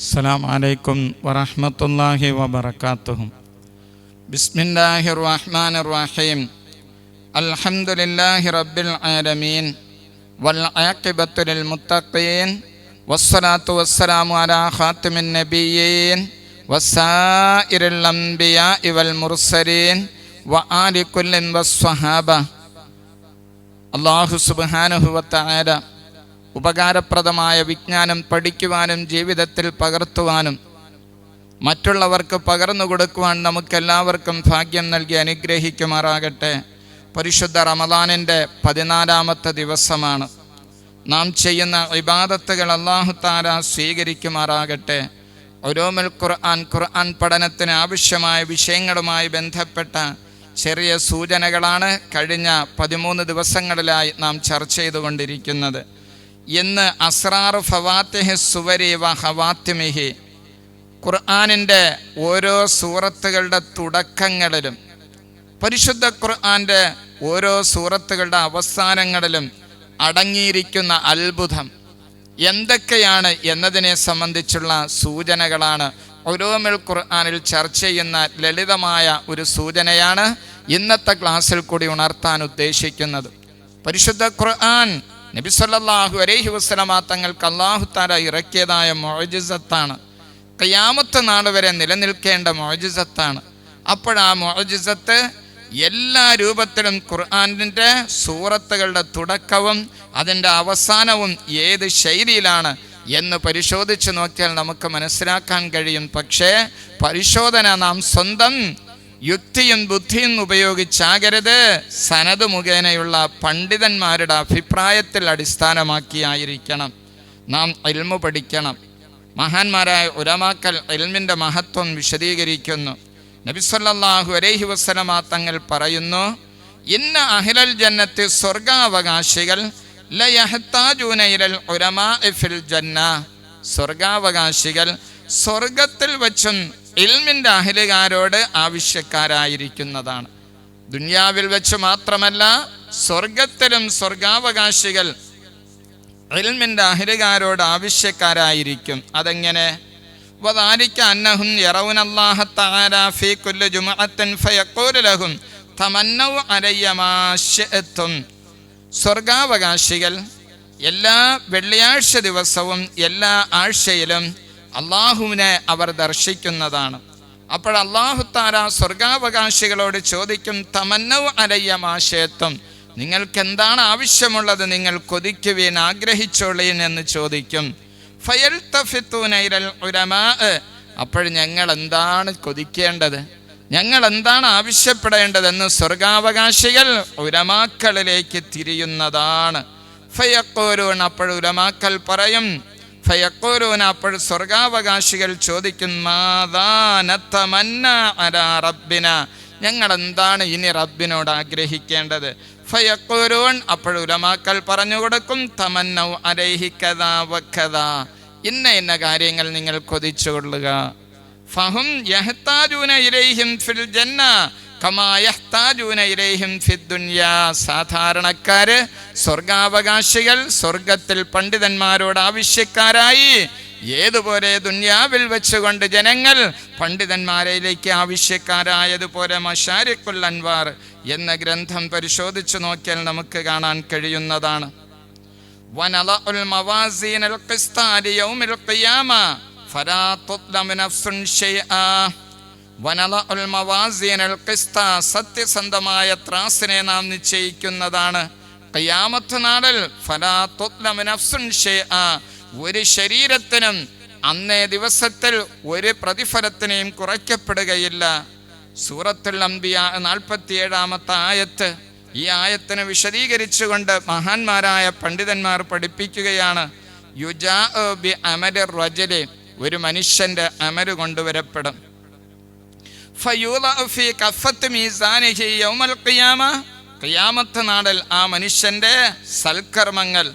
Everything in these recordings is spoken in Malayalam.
السلام عليكم ورحمة الله وبركاته. بسم الله الرحمن الرحيم. الحمد لله رب العالمين. والعاقبة للمتقين. والصلاة والسلام على خاتم النبيين. وسائر الأنبياء والمرسلين. وآل كل والصحابة. الله سبحانه وتعالى ഉപകാരപ്രദമായ വിജ്ഞാനം പഠിക്കുവാനും ജീവിതത്തിൽ പകർത്തുവാനും മറ്റുള്ളവർക്ക് പകർന്നു കൊടുക്കുവാൻ നമുക്കെല്ലാവർക്കും ഭാഗ്യം നൽകി അനുഗ്രഹിക്കുമാറാകട്ടെ. പരിശുദ്ധ റമദാനിന്റെ പതിനാലാമത്തെ ദിവസമാണ്. നാം ചെയ്യുന്ന ഇബാദത്തുകൾ അള്ളാഹു താര സ്വീകരിക്കുമാറാകട്ടെ. ഒരോമൽ ഖുർആൻ ഖുർആൻ പഠനത്തിന് ആവശ്യമായ വിഷയങ്ങളുമായി ബന്ധപ്പെട്ട ചെറിയ സൂചനകളാണ് കഴിഞ്ഞ പതിമൂന്ന് ദിവസങ്ങളിലായി നാം ചർച്ച ചെയ്തുകൊണ്ടിരിക്കുന്നത്. ഇന്ന് അസ്രാർ ഫവാത്തിഹെ സുവരി വ ഹവാത്തിമിഹി ഖുർആാനിന്റെ ഓരോ സൂറത്തുകളുടെ തുടക്കങ്ങളിലും പരിശുദ്ധ ഖുർആാന്റെ ഓരോ സൂറത്തുകളുടെ അവസാനങ്ങളിലും അടങ്ങിയിരിക്കുന്ന അത്ഭുതം എന്തൊക്കെയാണ് എന്നതിനെ സംബന്ധിച്ചുള്ള സൂചനകളാണ് ഒരോമിൽ ഖുർആാനിൽ ചർച്ച ചെയ്യുന്ന ലളിതമായ ഒരു സൂചനയാണ് ഇന്നത്തെ ക്ലാസ്സിൽ കൂടി ഉണർത്താൻ ഉദ്ദേശിക്കുന്നത്. പരിശുദ്ധ ഖുർആൻ നബിസല്ലാഹു അലൈഹി വസ്ലമാ തങ്ങൾക്ക് അള്ളാഹു താര ഇറക്കിയതായ മൊഴജിസത്താണ് കയ്യാമത്ത് നാൾ വരെ നിലനിൽക്കേണ്ട മൊഴജിസത്താണ് അപ്പോഴാ മൊഴജിസത്ത് എല്ലാ രൂപത്തിലും ഖുർആാനിന്റെ സൂറത്തുകളുടെ തുടക്കവും അതിന്റെ അവസാനവും ഏത് ശൈലിയിലാണ് എന്ന് പരിശോധിച്ച് നോക്കിയാൽ നമുക്ക് മനസ്സിലാക്കാൻ കഴിയും. പക്ഷേ പരിശോധന നാം സ്വന്തം യുക്തിയും ബുദ്ധിയും ഉപയോഗിച്ചാകരുത്. സനത് മുഖേനയുള്ള പണ്ഡിതന്മാരുടെ അഭിപ്രായത്തിൽ അടിസ്ഥാനമാക്കിയായിരിക്കണം. നാം എൽമു പഠിക്കണം. മഹാന്മാരായ ഉരമാക്കൽ എൽമിന്റെ മഹത്വം വിശദീകരിക്കുന്നു. നബിസ്വല്ലാഹു അലൈഹി വസ്ലമാ തങ്ങൾ പറയുന്നു ഇന്ന അഹിലൽ ജന്നത്ത് സ്വർഗാവകാശികൾ സ്വർഗാവകാശികൾ സ്വർഗത്തിൽ വച്ചും ഇൽമിൻ്റെ അഹിലുകാരോട് ആവശ്യക്കാരായിരിക്കുന്നതാണ് ദുന്യാവിൽ വെച്ച് മാത്രമല്ല സ്വർഗത്തിലും സ്വർഗാവകാശികൾ ഇൽമിൻ്റെ അഹിലുകാരോട് ആവശ്യക്കാരായിരിക്കും അതെങ്ങനെ وذلك أنهم يرون الله تعالى في كل جمعة فيقول لهم تمنوا علي ما شئتم സ്വർഗാവകാശികൾ എല്ലാ വെള്ളിയാഴ്ച ദിവസവും എല്ലാ ആഴ്ചയിലും അള്ളാഹുവിനെ അവർ ദർശിക്കുന്നതാണ്. അപ്പോൾ അള്ളാഹു താര സ്വർഗാവകാശികളോട് ചോദിക്കും തമന്നവ് അലയ്യ മാശയത്വം നിങ്ങൾക്ക് എന്താണ് ആവശ്യമുള്ളത്? നിങ്ങൾ കൊതിക്കുവീൻ ആഗ്രഹിച്ചോളീൻ എന്ന് ചോദിക്കും. ഫയൽ തഫിത്തൂനൈരൽ അപ്പോൾ ഞങ്ങൾ എന്താണ് കൊതിക്കേണ്ടത്? ഞങ്ങൾ എന്താണ് ആവശ്യപ്പെടേണ്ടതെന്ന് സ്വർഗാവകാശികൾ ഉരമാക്കളിലേക്ക് തിരിയുന്നതാണ്. ഫയക്കോരൂൺ അപ്പോൾ ഉരമാക്കൽ പറയും ഫയക്കോരൂൻ അപ്പോൾ സ്വർഗാവകാശികൾ ചോദിക്കും മാതാനത്തമന്ന അരാ റബ്ബിന? ഞങ്ങൾ എന്താണ് ഇനി റബ്ബിനോട് ആഗ്രഹിക്കേണ്ടത്? ഫയക്കോരൂൺ അപ്പോൾ ഉലമാക്കൽ പറഞ്ഞു കൊടുക്കും തമന്നൗ അരഹിക്കഥാ വക്കഥാ ഇന്ന ഇന്ന കാര്യങ്ങൾ നിങ്ങൾ കൊതിച്ചുകൊള്ളുക. ഫഹും യഹ്താജൂന ഇലൈഹിം ഫിൽ ജന്ന. സാധാരണക്കാര് സ്വർഗാവകാശികൾ സ്വർഗത്തിൽ പണ്ഡിതന്മാരോട് ആവശ്യക്കാരായി. ഏതുപോലെ ദുന്യാവിൽ വെച്ചുകൊണ്ട് ജനങ്ങൾ പണ്ഡിതന്മാരിലേക്ക് ആവശ്യക്കാരായതുപോലെ മഷാരിഖുൽ അൻവാർ എന്ന ഗ്രന്ഥം പരിശോധിച്ചു നോക്കിയാൽ നമുക്ക് കാണാൻ കഴിയുന്നതാണ്. വനല സത്യസന്ധമായ ത്രാസിനെ നാം നിശ്ചയിക്കുന്നതാണ്. കയ്യാമത്ത് നാളിൽ ഒരു ശരീരത്തിനും അന്നേ ദിവസത്തിൽ ഒരു പ്രതിഫലത്തിനെയും കുറയ്ക്കപ്പെടുകയില്ല. സൂറത്തുൽ അംബിയ നാൽപ്പത്തിയേഴാമത്തെ ആയത്ത് ഈ ആയത്തിനെ വിശദീകരിച്ചുകൊണ്ട് മഹാന്മാരായ പണ്ഡിതന്മാർ പഠിപ്പിക്കുകയാണ്. യുജാ ബി അമല റജലെ ഒരു മനുഷ്യന്റെ അമര് കൊണ്ടുവരപ്പെടും. ഖിയാമത്ത് നാടൽ ആ മനുഷ്യന്റെ സൽക്കർമ്മങ്ങൾ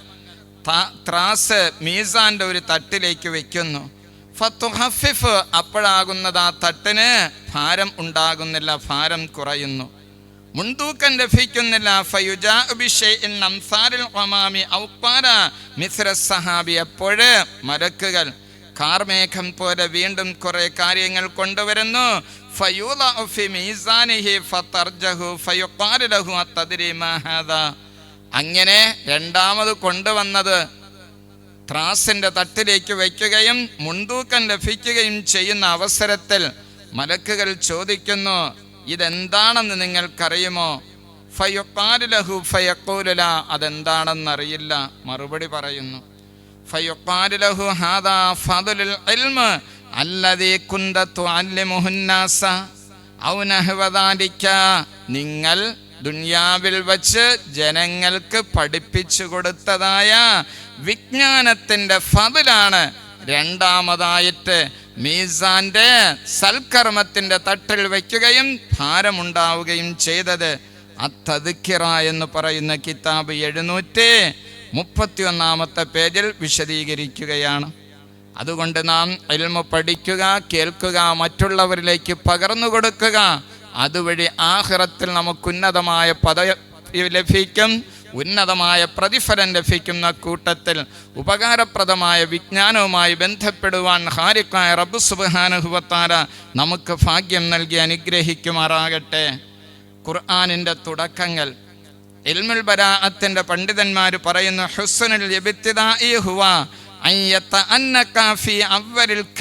ത്രാസ് മീസാന്റെ ഒരു തട്ടിലേക്ക് വെക്കുന്നു. ഫത്തുഹഫിഫ് അപ്പോഴാകുന്നത് ആ തട്ടിന് ഭാരം ഉണ്ടാകുന്നില്ല ഭാരം കുറയുന്നു. മുൻതൂക്കം ലഭിക്കുന്നില്ല. സഹാബി അപ്പോഴ് മലക്കുകൾ കാർമേഘം പോലെ വീണ്ടും കുറെ കാര്യങ്ങൾ കൊണ്ടുവരുന്നു. അങ്ങനെ രണ്ടാമത് കൊണ്ടുവന്നത് ത്രാസിന്റെ തട്ടിലേക്ക് വയ്ക്കുകയും മുൻതൂക്കം ലഭിക്കുകയും ചെയ്യുന്ന അവസരത്തിൽ മലക്കുകൾ ചോദിക്കുന്നു ഇതെന്താണെന്ന് നിങ്ങൾക്കറിയുമോ? ഫയുഖാലു ലഹു ഫയഖൂലുല അതെന്താണെന്നറിയില്ല മറുപടി പറയുന്നു. നിങ്ങൾ ദുനിയാവിൽ വച്ച് ജനങ്ങൾക്ക് പഠിപ്പിച്ചു കൊടുത്തതായ വിജ്ഞാനത്തിന്റെ ഫതിലാണ് രണ്ടാമതായിട്ട് മീസാന്റെ സൽക്കർമ്മത്തിന്റെ തട്ടിൽ വയ്ക്കുകയും ഭാരമുണ്ടാവുകയും ചെയ്തത്. അത്തതിക്കിറ എന്ന് പറയുന്ന കിതാബ് എഴുന്നൂറ്റി മുപ്പത്തി ഒന്നാമത്തെ പേജിൽ വിശദീകരിക്കുകയാണ്. അതുകൊണ്ട് നാം എൽമ പഠിക്കുക കേൾക്കുക മറ്റുള്ളവരിലേക്ക് പകർന്നു കൊടുക്കുക. അതുവഴി ആഹ്റത്തിൽ നമുക്ക് ഉന്നതമായ പദവി ലഭിക്കും ഉന്നതമായ പ്രതിഫലം ലഭിക്കുന്ന കൂട്ടത്തിൽ ഉപകാരപ്രദമായ വിജ്ഞാനവുമായി ബന്ധപ്പെടുവാൻ ഹാരിക്കായ റബ്ബു സുബാനുഭവത്താര നമുക്ക് ഭാഗ്യം നൽകി അനുഗ്രഹിക്കുമാറാകട്ടെ. ഖുർആാനിന്റെ തുടക്കങ്ങൾ ഇൽമുൽ ബരാഅത്തിന്റെ പണ്ഡിതന്മാർ പറയുന്നു ഇബ്തിദാഇ ഹുവ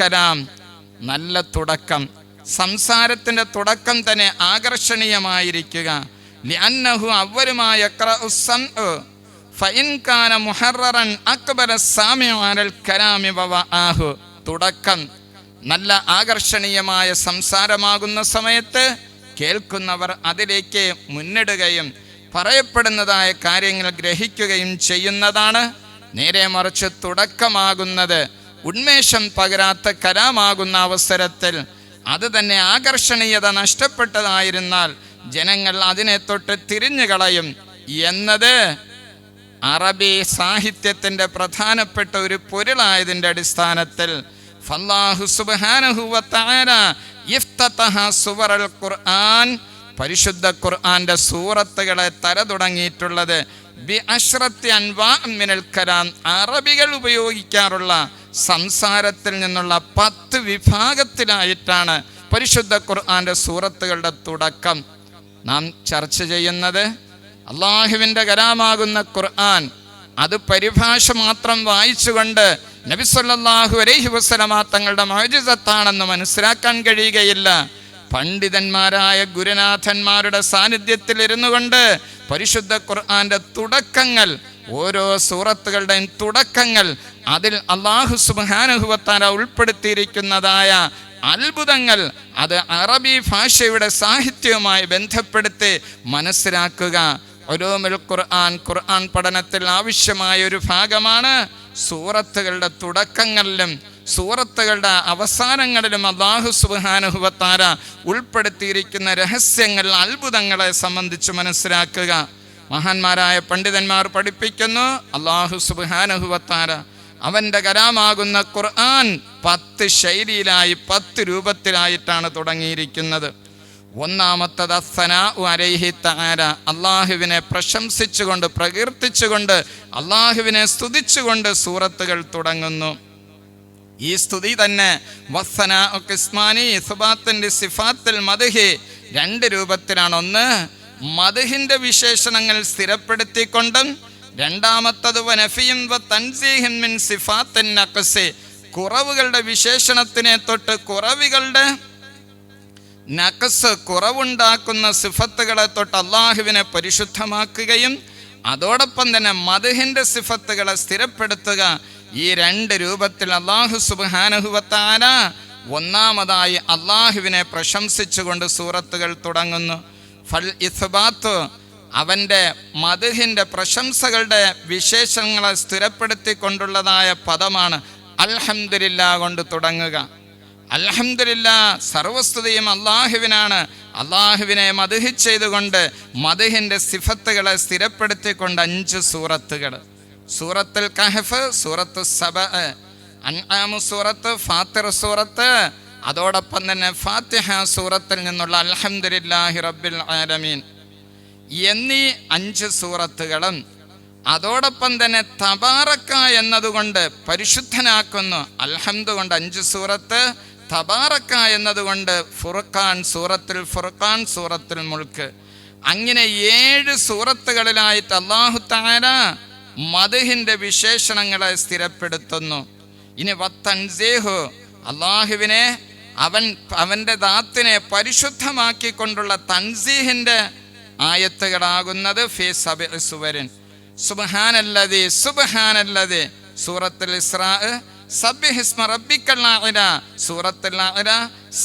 കലാം. നല്ല തുടക്കം. സംസാരത്തിന്റെ തുടക്കം തന്നെ ആകർഷണീയമായിരിക്കുക. ലിഅന്നഹു വവആഹു. തുടക്കം. നല്ല ആകർഷണീയമായ സംസാരമാകുന്ന സമയത്ത് കേൾക്കുന്നവർ അതിലേക്ക് മുന്നിടുകയും പറയപ്പെടുന്നതായ കാര്യങ്ങൾ ഗ്രഹിക്കുകയും ചെയ്യുന്നതാണ്. നേരെ മറിച്ച് തുടക്കമാകുന്നത് ഉന്മേഷം പകരാത്ത കലാമാകുന്ന അവസരത്തിൽ. അത് തന്നെ ആകർഷണീയത നഷ്ടപ്പെട്ടതായിരുന്നാൽ ജനങ്ങൾ അതിനെ തൊട്ട് തിരിഞ്ഞു കളയും. എന്നത് അറബി സാഹിത്യത്തിന്റെ പ്രധാനപ്പെട്ട ഒരു പൊരുളായതിന്റെ അടിസ്ഥാനത്തിൽ. ഫല്ലാഹു സുബ്ഹാനഹു വ തആല ഇഫ്തതഹ സുവറൽ ഖുർആൻ പരിശുദ്ധ ഖുർആന്റെ സൂറത്തുകളെ തര തുടങ്ങിയിട്ടുള്ളത് ബി അഷ്റത്തി അൻവാ മിനൽ കലാം. അറബികൾ ഉപയോഗിക്കാറുള്ള സംസാരത്തിൽ നിന്നുള്ള പത്ത് വിഭാഗത്തിലായിട്ടാണ് പരിശുദ്ധ ഖുർആന്റെ സൂറത്തുകളുടെ തുടക്കം. നാം ചർച്ച ചെയ്യുന്നത് അള്ളാഹുവിന്റെ കലാമാകുന്ന ഖുർആൻ. അത് പരിഭാഷ മാത്രം വായിച്ചുകൊണ്ട് നബിസ്വല്ലാഹു അലൈഹി വസ്ലമ തങ്ങളുടെ മോചിതത്താണെന്ന് മനസ്സിലാക്കാൻ കഴിയുകയില്ല. പണ്ഡിതന്മാരായ ഗുരുനാഥന്മാരുടെ സാന്നിധ്യത്തിൽ ഇരുന്നു കൊണ്ട് പരിശുദ്ധ ഖുർആന്റെ തുടക്കങ്ങൾ ഓരോ സൂറത്തുകളുടെയും തുടക്കങ്ങൾ അതിൽ അള്ളാഹു സുബാനുഹുവത്താര ഉൾപ്പെടുത്തിയിരിക്കുന്നതായ അത്ഭുതങ്ങൾ അത് അറബി ഭാഷയുടെ സാഹിത്യവുമായി ബന്ധപ്പെടുത്തി മനസ്സിലാക്കുക. ഒരോമിൽ ഖുർആൻ ഖുർആൻ പഠനത്തിൽ ആവശ്യമായ ഒരു ഭാഗമാണ് സൂറത്തുകളുടെ തുടക്കങ്ങളിലും സൂറത്തുകളുടെ അവസാനങ്ങളിലും അള്ളാഹു സുബാനുഹുവത്താര ഉൾപ്പെടുത്തിയിരിക്കുന്ന രഹസ്യങ്ങൾ അത്ഭുതങ്ങളെ സംബന്ധിച്ച് മനസ്സിലാക്കുക. മഹാന്മാരായ പണ്ഡിതന്മാർ പഠിപ്പിക്കുന്നു അള്ളാഹു സുബാനുഹുവത്താര അവന്റെ കരാമാകുന്ന ഖുർആൻ പത്ത് ശൈലിയിലായി പത്ത് രൂപത്തിലായിട്ടാണ് തുടങ്ങിയിരിക്കുന്നത്. ഒന്നാമത്തത് അലൈഹി താര അള്ളാഹുവിനെ പ്രശംസിച്ചുകൊണ്ട് പ്രകീർത്തിച്ചുകൊണ്ട് അള്ളാഹുവിനെ സ്തുതിച്ചുകൊണ്ട് സൂറത്തുകൾ തുടങ്ങുന്നു. ഈ സ്തുതി തന്നെ രണ്ട് രൂപത്തിലാണ് ഒന്ന്. മധുഹിന്റെ വിശേഷണങ്ങൾ സ്ഥിരപ്പെടുത്തിക്കൊണ്ടും രണ്ടാമത്തത് വനഫിയും കുറവുകളുടെ വിശേഷണത്തിനെ തൊട്ട് കുറവികളുടെ നഖസ് കുറവുണ്ടാക്കുന്ന സിഫത്തുകളെ തൊട്ട് അള്ളാഹുവിനെ പരിശുദ്ധമാക്കുകയും അതോടൊപ്പം തന്നെ മധുഹിന്റെ സിഫത്തുകളെ സ്ഥിരപ്പെടുത്തുക. ഈ രണ്ട് രൂപത്തിൽ അള്ളാഹു സുബാനഹുവത്താല ഒന്നാമതായി അള്ളാഹുവിനെ പ്രശംസിച്ചുകൊണ്ട് സൂറത്തുകൾ തുടങ്ങുന്നു. ഫൽ ഇസ്ബാത്ത് അവന്റെ മധുഹിന്റെ പ്രശംസകളുടെ വിശേഷങ്ങളെ സ്ഥിരപ്പെടുത്തിക്കൊണ്ടുള്ളതായ പദമാണ് അൽഹംദില്ല കൊണ്ട് തുടങ്ങുക. അൽഹംദില്ല സർവസ്തുതിയും അള്ളാഹുവിനാണ് അള്ളാഹുവിനെ മധുഹി ചെയ്തുകൊണ്ട് മധുഹിന്റെ സിഫത്തുകളെ സ്ഥിരപ്പെടുത്തിക്കൊണ്ട് അഞ്ച് സൂറത്തുകൾ. സൂറത്തുൽ കഹഫ് സൂറത്ത് സബ അൻആമു സൂറത്ത് ഫാത്തിർ സൂറത്ത്. അതോടൊപ്പം തന്നെ ഫാത്തിഹ സൂറത്തിൽ നിന്നുള്ള അൽഹംദുലില്ലാഹി റബ്ബിൽ ആലമീൻ. എന്നീ അഞ്ച് സൂറത്തുകളും അതോടൊപ്പം തന്നെ തബാറക്ക എന്നതുകൊണ്ട് പരിശുദ്ധനാക്കുന്നു. അൽഹംദ് കൊണ്ട് അഞ്ച് സൂറത്ത് തബാറക്ക എന്നതുകൊണ്ട് ഫുർഖാൻ സൂറത്തിൽ ഫുർഖാൻ സൂറത്തിൽ മുൾക്ക് അങ്ങനെ ഏഴ് സൂറത്തുകളിലായിട്ട് അള്ളാഹു താര മധുഹിന്റെ വിശേഷണങ്ങളെ സ്ഥിരപ്പെടുത്തുന്നു. ഇനി വത്തൻസേഹു അള്ളാഹുവിനെ അവൻ അവന്റെ ദാത്തിനെ പരിശുദ്ധമാക്കിക്കൊണ്ടുള്ള തൻസീഹിന്റെ ആയത്തുകളാകുന്നത് ഫി സബി സുവരൻ. സുബഹാനല്ലതി സുബഹാനല്ലതി സൂറത്തുൽ ഇസ്രാ സബ്ബിഹിസ്മ റബ്ബിക്കൽ അഅല സൂറത്തുൽ അഅല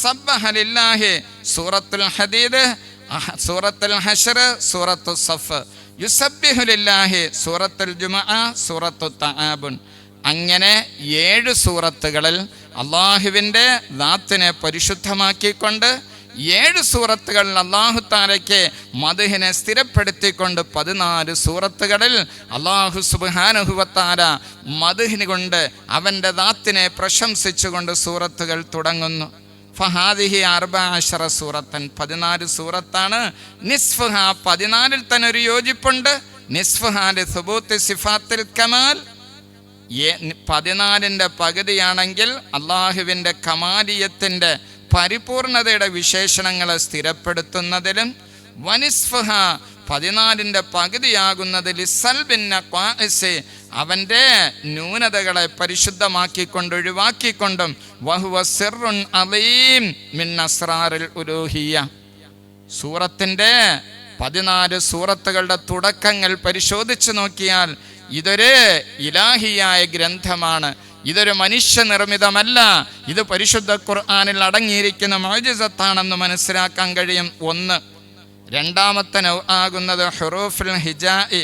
സബ്ബഹ ലില്ലാഹി സൂറത്തുൽ ഹദീദ് സൂറത്തുൽ ഹശർ സൂറത്തു സഫ്. സൂറത്തുൽ അങ്ങനെ ഏഴ് സൂറത്തുകളിൽ അള്ളാഹുവിന്റെ ദാത്തിനെ പരിശുദ്ധമാക്കിക്കൊണ്ട് ഏഴ് സൂറത്തുകളിൽ അള്ളാഹു താരയ്ക്ക് മധുഹിനെ സ്ഥിരപ്പെടുത്തിക്കൊണ്ട് പതിനാല് സൂറത്തുകളിൽ അള്ളാഹു സുബാനുഹുവത്താര മധുഹിന് കൊണ്ട് അവന്റെ ദാത്തിനെ പ്രശംസിച്ചുകൊണ്ട് സൂറത്തുകൾ തുടങ്ങുന്നു. ഫഹാദിഹി അർബാഷറ സൂറത്തൻ. പതിനാല് സൂറത്താണ്. നിസ്ഫുഹ പതിനാലിൽ തന്നെ ഒരു യോജിപ്പുണ്ട്. നിസ്ഫഹാന്റെ സുബൂത്ത് സിഫാത്തിൽ കമാൽ. പതിനാലിന്റെ പകുതിയാണെങ്കിൽ അള്ളാഹുവിന്റെ കമാലിയത്തിന്റെ പരിപൂർണതയുടെ വിശേഷണങ്ങളെ സ്ഥിരപ്പെടുത്തുന്നതിലും. വനിസ്ഫഹ പതിനാലിന്റെ പകുതിയാകുന്നതിൽ സൽബിന്ന ക്വാഇസ് അവന്റെ ന്യൂനതകളെ പരിശുദ്ധമാക്കിക്കൊണ്ട് ഒഴിവാക്കിക്കൊണ്ടും വഹുവ സിറുൻ അലീം മിന്നസ്രാറിൽ ഉലൂഹിയ. സൂറത്തിന്റെ പതിനാല് സൂറത്തുകളുടെ തുടക്കങ്ങൾ പരിശോധിച്ചു നോക്കിയാൽ ഇതൊരു ഇലാഹിയായ ഗ്രന്ഥമാണ്. ഇതൊരു മനുഷ്യനിർമ്മിതമല്ല. ഇത് പരിശുദ്ധ ഖുർആാനിൽ അടങ്ങിയിരിക്കുന്ന മോജിസത്താണെന്ന് മനസ്സിലാക്കാൻ കഴിയും. ഒന്ന് രണ്ടാമത്തെ നൗ ആകുന്നത് ഹുറൂഫുൽ ഹിജാഇ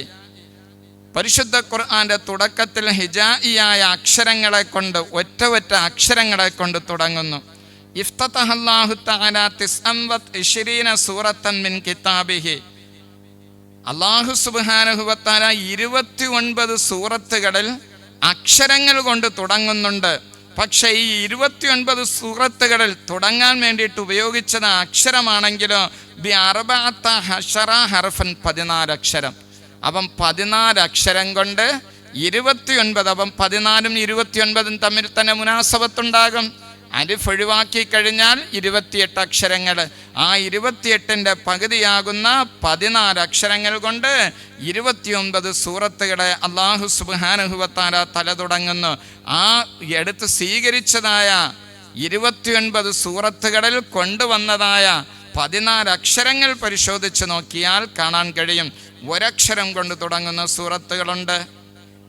പരിശുദ്ധ ഖുർആന്റെ തുടക്കത്തിൽ ഹിജായിയായ അക്ഷരങ്ങളെ കൊണ്ട് ഒറ്റ ഒറ്റ അക്ഷരങ്ങളെ കൊണ്ട് തുടങ്ങുന്നു. സൂറത്തൻ മിൻ കിതാബിഹി. അള്ളാഹു തആല ഇരുപത്തി ഒൻപത് സൂറത്തുകളിൽ അക്ഷരങ്ങൾ കൊണ്ട് തുടങ്ങുന്നുണ്ട്. പക്ഷേ ഈ ഇരുപത്തി ഒൻപത് സൂറത്തുകളിൽ തുടങ്ങാൻ വേണ്ടിയിട്ട് ഉപയോഗിച്ചത് അക്ഷരമാണെങ്കിലോ ബി അറബാത്ത ഹഷറ ഹർഫൻ പതിനാല് അക്ഷരം അപ്പം പതിനാല് അക്ഷരം കൊണ്ട് ഇരുപത്തിയൊൻപത് അപ്പം പതിനാലും ഇരുപത്തിയൊൻപതും തമ്മിൽ തന്നെ മുനാസബത്തുണ്ടാകും. അരിഫ് ഒഴിവാക്കി കഴിഞ്ഞാൽ ഇരുപത്തിയെട്ട് അക്ഷരങ്ങൾ. ആ ഇരുപത്തിയെട്ടിന്റെ പകുതിയാകുന്ന പതിനാല് അക്ഷരങ്ങൾ കൊണ്ട് ഇരുപത്തിയൊൻപത് സൂറത്തുകളെ അള്ളാഹു സുബാനുഹുവത്താര തല തുടങ്ങുന്നു. ആ എടുത്ത് സ്വീകരിച്ചതായ ഇരുപത്തിയൊൻപത് സൂറത്തുകളിൽ കൊണ്ടുവന്നതായ പതിനാല് അക്ഷരങ്ങൾ പരിശോധിച്ച് നോക്കിയാൽ കാണാൻ കഴിയും. ഒരക്ഷരം കൊണ്ട് തുടങ്ങുന്ന സൂറത്തുകളുണ്ട്.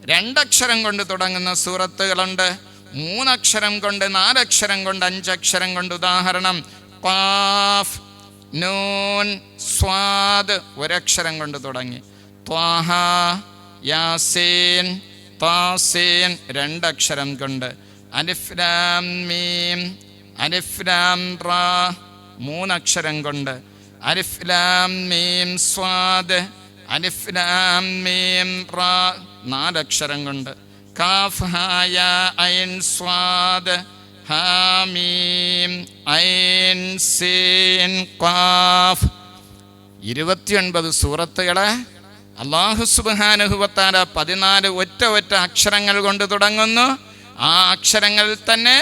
രണ്ടക്ഷരം കൊണ്ട് തുടങ്ങുന്ന സൂറത്തുകളുണ്ട്. മൂന്നക്ഷരം കൊണ്ട് നാലക്ഷരം കൊണ്ട് അഞ്ചക്ഷരം കൊണ്ട് ഉദാഹരണം. ക്വാഫ് നൂൻ സ്വാദ് ഒരക്ഷരം കൊണ്ട് തുടങ്ങി. ത്വാഹ യാസീൻ താസീൻ രണ്ടക്ഷരം കൊണ്ട്. അലിഫ്ലാം മീം അലിഫ്ലാം റാ മൂന്നക്ഷരം കൊണ്ട്. അലിഫ്ലാം മീം സ്വാദ് അലിഫ്ലാം മീം റാ നാലക്ഷരം കൊണ്ട്. കാഫ് ഹായ ഐൻ സ്വാദ് ഹാമീം ഐൻ സീൻ കാഫ് ഇരുപത്തിയൊൻപത് സൂറത്തുകളെ അള്ളാഹു സുബാനുഹുവത്താല പതിനാല് ഒറ്റ ഒറ്റ അക്ഷരങ്ങൾ കൊണ്ട് തുടങ്ങുന്നു. ആ അക്ഷരങ്ങളിൽ തന്നെ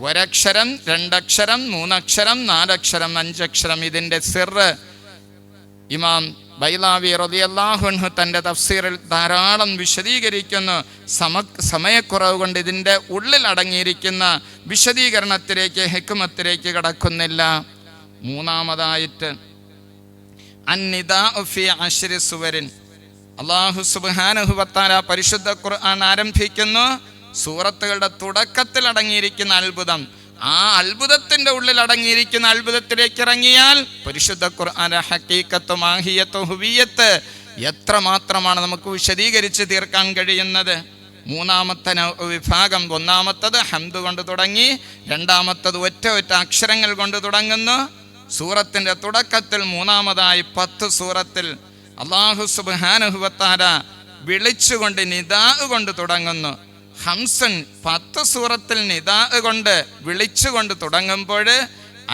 ഒരക്ഷരം രണ്ടക്ഷരം മൂന്നക്ഷരം നാലക്ഷരം അഞ്ചക്ഷരം ഇതിന്റെ സിർ ഇമാം ബൈലാവി റതിയല്ലാഹുൻഹു തന്റെ തഫ്സീറിൽ ധാരാളം വിശദീകരിക്കുന്നു. സമ സമയക്കുറവ് കൊണ്ട് ഇതിന്റെ ഉള്ളിൽ അടങ്ങിയിരിക്കുന്ന വിശദീകരണത്തിലേക്ക് ഹെക്കുമത്തിലേക്ക് കടക്കുന്നില്ല. മൂന്നാമതായിട്ട് അള്ളാഹു സുബാനുഹുബത്താല പരിശുദ്ധ ഖുർആൻ ആരംഭിക്കുന്നു. സൂറത്തുകളുടെ തുടക്കത്തിൽ അടങ്ങിയിരിക്കുന്ന അത്ഭുതം. ആ അത്ഭുതത്തിന്റെ ഉള്ളിൽ അടങ്ങിയിരിക്കുന്ന അത്ഭുതത്തിലേക്ക് ഇറങ്ങിയാൽ പരിശുദ്ധ ഖുർആന്റെ ഹക്കീക്കത്ത് മാഹിയത്ത് ഹുവിയത്ത് എത്ര മാത്രമാണ് നമുക്ക് വിശദീകരിച്ച് തീർക്കാൻ കഴിയുന്നത്? മൂന്നാമത്തെ വിഭാഗം ഒന്നാമത്തത് ഹംദ് കൊണ്ട് തുടങ്ങി രണ്ടാമത്തത് ഒറ്റ ഒറ്റ അക്ഷരങ്ങൾ കൊണ്ട് തുടങ്ങുന്നു. സൂറത്തിന്റെ തുടക്കത്തിൽ മൂന്നാമതായി പത്ത് സൂറത്തിൽ അള്ളാഹു സുബാനുഹുബത്താര വിളിച്ചുകൊണ്ട് നിതാ കൊണ്ട് തുടങ്ങുന്നു. ഹംസൻ പത്ത് സൂറത്തിൽ നിതാ കൊണ്ട് വിളിച്ചുകൊണ്ട് തുടങ്ങുമ്പോൾ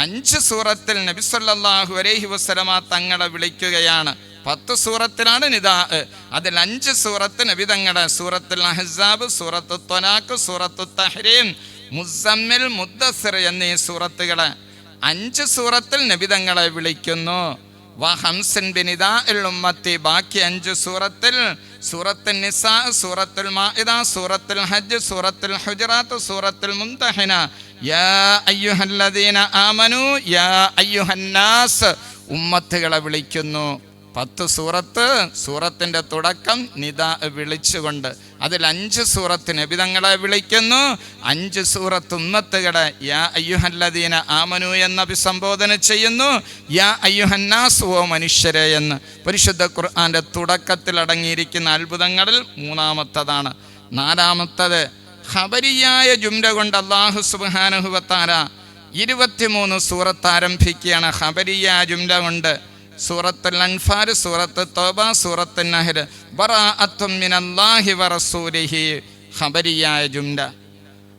അഞ്ച് സൂറത്തിൽ നബിസല്ലാഹു അലൈഹി വസ്ലമ തങ്ങളെ വിളിക്കുകയാണ്. പത്ത് സൂറത്തിലാണ് നിതാ അതിൽ അഞ്ച് സൂറത്ത് നബി തങ്ങളെ സൂറത്തുൽ അഹ്സാബ് സൂറത്ത് ത്വനാക്ക് സൂറത്ത് തഹ്രീം മുസമ്മിൽ മുദ്ദസിർ എന്നീ സൂറത്തുകളെ അഞ്ച് സൂറത്തിൽ നബി തങ്ങളെ വിളിക്കുന്നു. വഹംസൻ ബിനിദാ ഉമ്മത്തി. ബാക്കി അഞ്ച് സൂറത്തിൽ സൂറത്തുൽ നിസാ സൂറത്തുൽ മാഇദ സൂറത്തുൽ ഹജ്ജ് സൂറത്തുൽ ഹുജറാത്ത് സൂറത്തുൽ മുംതഹിന. യാ അയ്യുഹല്ലദീന ആമനു യാ അയ്യുഹന്നാസ്. ഉമ്മത്തുകളെ വിളിക്കുന്നു. പത്ത് സൂറത്ത് സൂറത്തിന്റെ തുടക്കം നിത വിളിച്ചുകൊണ്ട്. അതിൽ അഞ്ച് സൂറത്ത് നബിതങ്ങളെ വിളിക്കുന്നു. അഞ്ച് സൂറത്ത് ഉമ്മത്തുകളെ യാ അയ്യുഹല്ലദീന ആമനു എന്ന് അഭിസംബോധന ചെയ്യുന്നു. യാ അയ്യുഹന്നാസ് ഓ മനുഷ്യരെ എന്ന്. പരിശുദ്ധ ഖുർആാന്റെ തുടക്കത്തിൽ അടങ്ങിയിരിക്കുന്ന അത്ഭുതങ്ങളിൽ മൂന്നാമത്തതാണ്. നാലാമത്തത് ഹബരിയായ ജുംര കൊണ്ട് അള്ളാഹു സുബാനുഹുബത്താര ഇരുപത്തിമൂന്ന് സൂറത്ത് ആരംഭിക്കുകയാണ്. ഹബരിയ ജുംല കൊണ്ട് സൂറത്തുൽ അൻഫാർ സൂറത്ത് തോബ സൂറത്ത് നഹർ വറസൂലിഹി ഖബരിയായ ജുംല.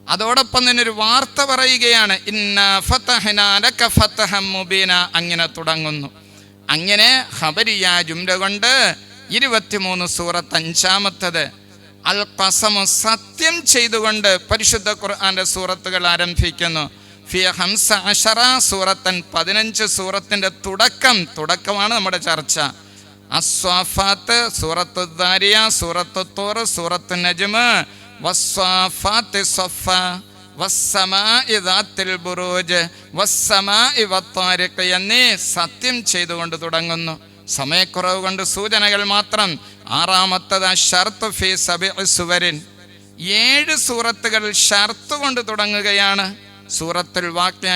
അതോടൊപ്പം തന്നെ ഒരു വാർത്ത പറയുകയാണ് ഇന്ന ഫതഹ്നാ ലക ഫതഹം മുബീന. അങ്ങനെ തുടങ്ങുന്നു. അങ്ങനെ ഖബരിയ ജുംല കൊണ്ട് ഇരുപത്തിമൂന്ന് സൂറത്ത് അഞ്ചാമത്തത്. അൽ ഖസമു സത്യം ചെയ്തുകൊണ്ട് പരിശുദ്ധ ഖുർആന്റെ സൂറത്തുകൾ ആരംഭിക്കുന്നു. സൂറത്തൻ പതിനഞ്ച് സൂറത്തിന്റെ തുടക്കം. തുടക്കമാണ് നമ്മുടെ ചർച്ച. അസ്വാഫാത്ത് സൂറത്ത് ദാരിയ സൂറത്ത് തോർ സൂറത്ത് നജ്മ്. വസ്വാഫാത്ത് സഫ എന്നീ സത്യം ചെയ്തുകൊണ്ട് തുടങ്ങുന്നു. സമയക്കുറവ് കൊണ്ട് സൂചനകൾ മാത്രം. ആറാമത്തത് ഷർത്ത് ഫി സബി സുവരിൻ. ഏഴ് സൂറത്തുകൾ ഷർത്ത് കൊണ്ട് തുടങ്ങുകയാണ്. സൂറത്തുൽ വാക്യ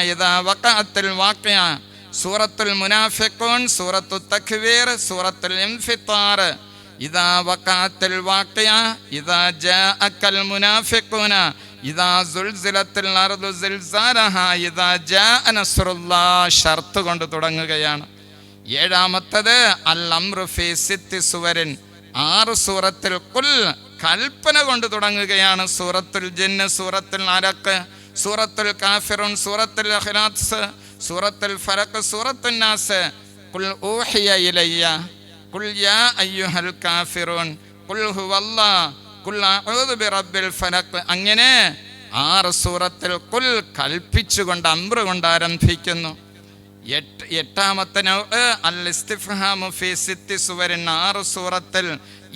വക്കഅത്തുൽ വാക്യ. സൂറത്തുൽ മുനാഫിഖൂൻ സൂറത്തു തഖ്വീർ സൂറത്തുൽ ഇൻഫിത്താർ. ഇതാ വക്കഅത്തുൽ വാക്യ ഇതാ ജാഅക്കൽ മുനാഫിഖൂന. ഇതാ സുൽസിലത്തുൽ അർദു സിൽസാലഹ ഇതാ ജാഅ നസ്റുല്ലാ ഷർത്ത് കൊണ്ട് തുടങ്ങുകയാണ്. ഏഴാമത്തത് അൽ അംറു ഫീ സിത്തി സുവരിൻ. ആറ് സൂറത്തിൽ കുൽ കൽപ്പന കൊണ്ട് തുടങ്ങുകയാണ് സൂറത്തുൽ ജിന്ന് സൂറത്തുൽ അരക്ക് സൂറത്തുൽ കാഫിറുൻ സൂറത്തുൽ അഖ്ലാസ് സൂറത്തുൽ ഫലഖ് സൂറത്തുൻ നാസ്. ഖുൽ ഊഹിയ ഇലയ്യ ഖുൽ യാ അയ്യുഹൽ കാഫിറുൻ ഖുൽ ഹുവല്ലാ കുൽ അഊദു ബിറബ്ബിൽ ഫലഖ് അങ്ങനെ ആറ് സൂറത്തിൽ കുൽ കൽപ്പിച്ചുകൊണ്ട് അമ്ര കൊണ്ട് ആരംഭിക്കുന്നു. എട്ട് എട്ടാമത്തെ അൽ ഇസ്തിഫ്ഹാമു ഫി സിത്തി സുവരിൻ. ആറ് സൂറത്തിൽ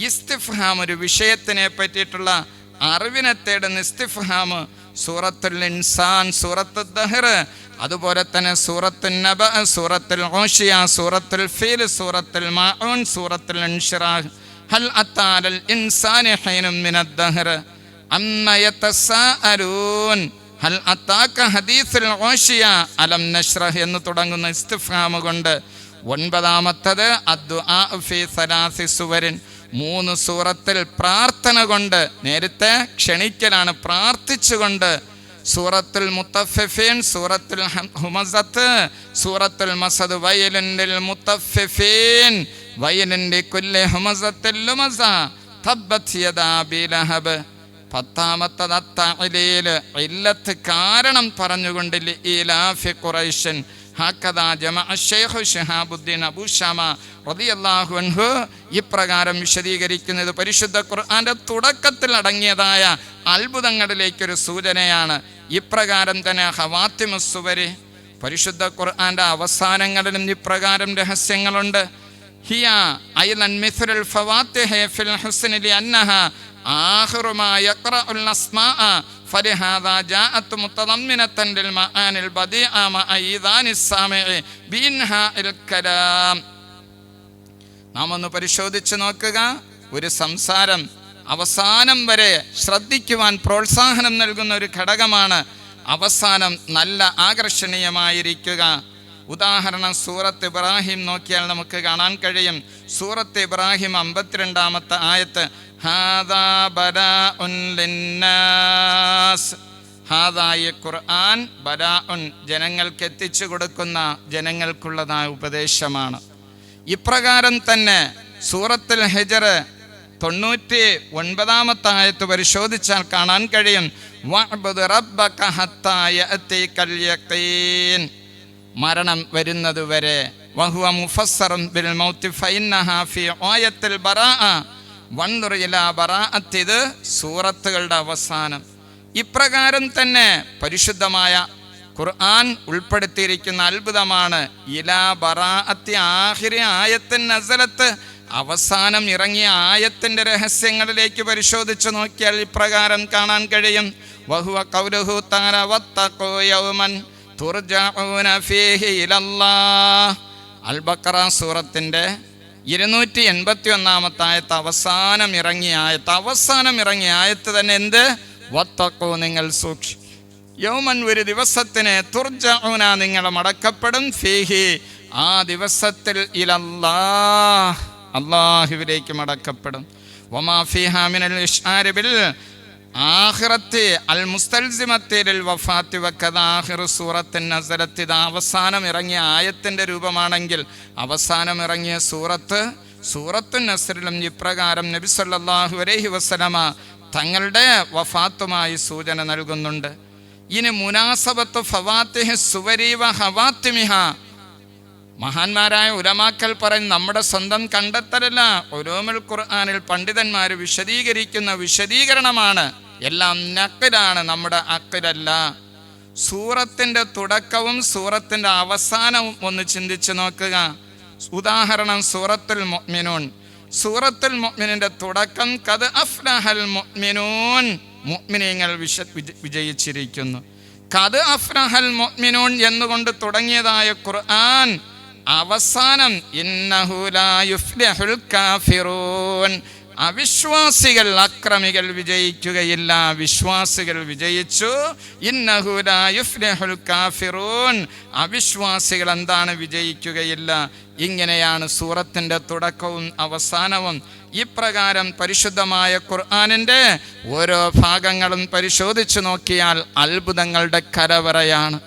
ഇസ്തിഫ്ഹാം ഒരു വിഷയത്തിനെ പറ്റിയിട്ടുള്ള അറിവിനെ തേടുന്ന ഇസ്തിഫ്ഹാം സൂറത്തുൽ ഇൻസാൻ സൂറത്ത് ദഹർ അതുപോലെ തന്നെ സൂറത്തുൽ നബ സൂറത്തുൽ ഓഷിയ സൂറത്തുൽ ഫീൽ സൂറത്തുൽ മാഊൻ സൂറത്തുൽ ഇൻഷിറാഹ്. ഹൽ അത്താലൽ ഇൻസാനി ഹൈനും മിനദ് ദഹർ. അമ്മ യതസാഅലൂൻ. ഹൽ അത്താക ഹദീസുൽ ഓഷിയ അലം നശ്റഹ് എന്ന് തുടങ്ങുന്ന ഇസ്തിഫാമ കൊണ്ട് ഒൻപതാമത്തത് സുവരിൻ. മൂന്ന് സൂറത്തിൽ പ്രാർത്ഥന കൊണ്ട് നേരത്തെ ക്ഷണിക്കലാണ് പ്രാർത്ഥിച്ചുകൊണ്ട്. സൂറത്തുൽ മുത്തഫിഫീൻ സൂറത്തുൽ ഹുമസത്ത് സൂറത്തുൽ മസദ് വയലിന്റെ മുത്തഫിഫീൻ. വയലിന്റെ കുല്ലെ ഹുമസത്തിൽ ലുമസ തബ്ബത് പത്താമത്തത് അത്തഅലീൽ ഇല്ലത്ത് കാരണം ഈ ലാഫി ഖുറൈശൻ. ഇപ്രകാരം വിശദീകരിക്കുന്നത് പരിശുദ്ധ ഖുർആന്റെ തുടക്കത്തിൽ അടങ്ങിയതായ അത്ഭുതങ്ങളിലേക്കൊരു സൂചനയാണ്. ഇപ്രകാരം തന്നെ ഹവാത്തിമസ്സുവര് പരിശുദ്ധ ഖുർആന്റെ അവസാനങ്ങളിലും ഇപ്രകാരം രഹസ്യങ്ങളുണ്ട്. ഹിയ ഐലൻ മിഥുൽ ഫവാത്തിഹെ ഫിൽ ഹുസ്നിലി അന്നഹ അസ്മാഅ فلهذا جاءت متضمنة للمعاني البديعة مع إيذان السامع بإنهاء الكلام നാം ഒന്ന് പരിശോധിച്ച് നോക്കുക ഒരു സംസാരം അവസാനം വരെ ശ്രദ്ധിക്കുവാൻ പ്രോത്സാഹനം നൽകുന്ന ഒരു ഘടകമാണ് അവസാനം നല്ല ആകർഷണീയമായിരിക്കുക ഉദാഹരണം സൂറത്ത് ഇബ്രാഹിം നോക്കിയാൽ നമുക്ക് കാണാൻ കഴിയും. സൂറത്ത് ഇബ്രാഹിം അമ്പത്തിരണ്ടാമത്തെ ആയത്ത് ഹാദാ ഖുർആൻ ജനങ്ങൾക്ക് എത്തിച്ചു കൊടുക്കുന്ന ജനങ്ങൾക്കുള്ളതായ ഉപദേശമാണ്. ഇപ്രകാരം തന്നെ സൂറത്തുൽ ഹെജർ തൊണ്ണൂറ്റി ഒൻപതാമത്തെ ആയത്ത് പരിശോധിച്ചാൽ കാണാൻ കഴിയും. മരണം വരുന്നതുവരെ വഹുവ ബിൽ സൂറത്തുകളുടെ അവസാനം. ഇപ്രകാരം തന്നെ പരിശുദ്ധമായ ഖുർആൻ ഉൾപ്പെടുത്തിയിരിക്കുന്ന അത്ഭുതമാണ് ഇലാ ബറാഅത്തി ആഹിരി ആയത്തിൻ നസലത്ത്. അവസാനം ഇറങ്ങിയ ആയത്തിന്റെ രഹസ്യങ്ങളിലേക്ക് പരിശോധിച്ചു നോക്കിയാൽ ഇപ്രകാരം കാണാൻ കഴിയും. വഹുവ കൗലുഹു വത്തഖൂ യൗമൻ. തുർജഊന സൂറത്തിന്റെ ഇരുന്നൂറ്റി എൺപത്തി ഒന്നാമത്തെ ആയത്ത് അവസാനം ഇറങ്ങിയ ആയത്ത് അവസാനം ഇറങ്ങിയ ആയത്ത് തന്നെ എന്ത്? വത്തക്കോ നിങ്ങൾ സൂക്ഷി യൗമൻ ഒരു ദിവസത്തിന് തുർജന നിങ്ങൾ മടക്കപ്പെടും ഫീഹി ആ ദിവസത്തിൽ ഇലല്ലാ അള്ളാഹുവിലേക്ക് മടക്കപ്പെടും. വമാ ഫീഹാ മിനൽ ഇഷ്ആരി അൽ മുസ്തൽസിമത്തിൽ വഫാത്തി വക്കത് ആഹിർ സൂറത്തിൻ നസരത്ത്. ഇത് അവസാനം ഇറങ്ങിയ ആയത്തിന്റെ രൂപമാണെങ്കിൽ അവസാനം ഇറങ്ങിയ സൂറത്ത് സൂറത്തു നസറിലും ഇപ്രകാരം നബി സല്ലാഹു അലൈഹി വസല്ലമ തങ്ങളുടെ വഫാത്തുമായി സൂചന നൽകുന്നുണ്ട്. ഇനി മുനാസബത്ത് ഫവാത്തിഹ് സുവരീവ ഹവാത്തിമിഹ. മഹാന്മാരായ ഉലമാക്കൽ പറയും നമ്മുടെ സ്വന്തം കണ്ടെത്തലല്ല ഒരോമിൽ ഖുർആാനിൽ പണ്ഡിതന്മാർ വിശദീകരിക്കുന്ന വിശദീകരണമാണ്. എല്ലാം നക്കരാണ് നമ്മുടെ അക്കരല്ല സൂറത്തിന്റെ തുടക്കവും സൂറത്തിന്റെ അവസാനവും ഒന്ന് ചിന്തിച്ചു നോക്കുക. ഉദാഹരണം സൂറത്തുൽ മുഅ്മിനൂൻ. സൂറത്തുൽ മൊഹ്മിനിന്റെ തുടക്കം കത് അഫ്ലഹൽ മൊഹ്മിനൂൻ മൊഹ്മിനിങ്ങൾ വിശ വിജയിച്ചിരിക്കുന്നു. കത് അഫ്ലഹൽ മുഅ്മിനൂൻ എന്നുകൊണ്ട് തുടങ്ങിയതായ ഖുർആൻ അവസാനം ഇന്നഹു ലാ യുഫ്ലിഹുൽ കാഫിറൂൻ. അവിശ്വാസികൾ അക്രമികൾ വിജയിക്കുകയില്ല. വിശ്വാസികൾ വിജയിച്ചു. ഇന്നഹു ലാ കാഫിറൂൻ. അവിശ്വാസികൾ എന്താണ് വിജയിക്കുകയില്ല? ഇങ്ങനെയാണ് സൂറത്തിന്റെ തുടക്കവും അവസാനവും. ഇപ്രകാരം പരിശുദ്ധമായ ഖുർആാനിന്റെ ഓരോ ഭാഗങ്ങളും പരിശോധിച്ചു നോക്കിയാൽ അത്ഭുതങ്ങളുടെ കരവറയാണ്.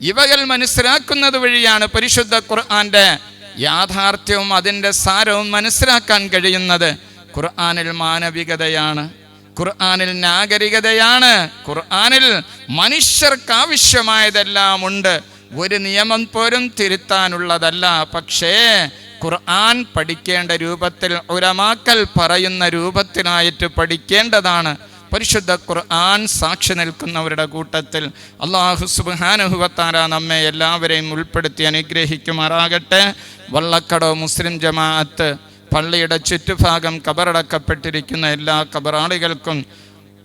ഇവകൾ മനസ്സിലാക്കുന്നത് വഴിയാണ് പരിശുദ്ധ ഖുർആന്റെ യാഥാർത്ഥ്യവും അതിന്റെ സാരവും മനസ്സിലാക്കാൻ കഴിയുന്നത്. ഖുർആനിൽ മാനവികതയാണ് ഖുർആാനിൽ നാഗരികതയാണ് ഖുർആാനിൽ മനുഷ്യർക്ക് ആവശ്യമായതെല്ലാം ഉണ്ട്. ഒരു നിയമം പോലും തിരുത്താനുള്ളതല്ല. പക്ഷേ ഖുർആൻ പഠിക്കേണ്ട രൂപത്തിൽ ഉരമാക്കൽ പറയുന്ന രൂപത്തിനായിട്ട് പഠിക്കേണ്ടതാണ്. പരിശുദ്ധ ഖുർആൻ സാക്ഷി നിൽക്കുന്നവരുടെ കൂട്ടത്തിൽ അള്ളാഹു സുബാനുഹുവത്താര നമ്മെ എല്ലാവരെയും ഉൾപ്പെടുത്തി അനുഗ്രഹിക്കുമാറാകട്ടെ. വള്ളക്കടോ മുസ്ലിം ജമാഅത്ത് പള്ളിയുടെ ചുറ്റുഭാഗം കബറടക്കപ്പെട്ടിരിക്കുന്ന എല്ലാ കബറാളികൾക്കും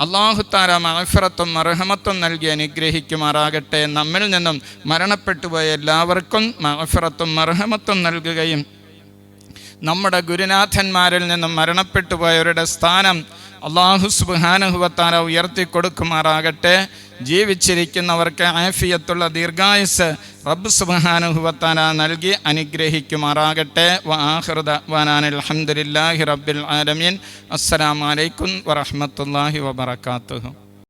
അള്ളാഹുത്താര മഹഫറത്തും മർഹമത്തും നൽകി അനുഗ്രഹിക്കുമാറാകട്ടെ. നമ്മിൽ നിന്നും മരണപ്പെട്ടുപോയ എല്ലാവർക്കും മഹഫറത്തും മർഹമത്തും നൽകുകയും നമ്മുടെ ഗുരുനാഥന്മാരിൽ നിന്നും മരണപ്പെട്ടുപോയവരുടെ സ്ഥാനം അള്ളാഹു ഉയർത്തി കൊടുക്കുമാറാകട്ടെ ജീവിച്ചിരിക്കുന്നവർക്ക് ആഫിയത്തുള്ള ദീർഘായുസ് റബ്ബ് സുബാനുഹുവത്താര നൽകി അനുഗ്രഹിക്കുമാറാകട്ടെ. അലഹമുല്ലാഹി റബ്ബിൽ ആലമീൻ. അസ്സലാമലൈക്കും വറഹമത്തല്ലാഹി വബർക്കാത്തുഹു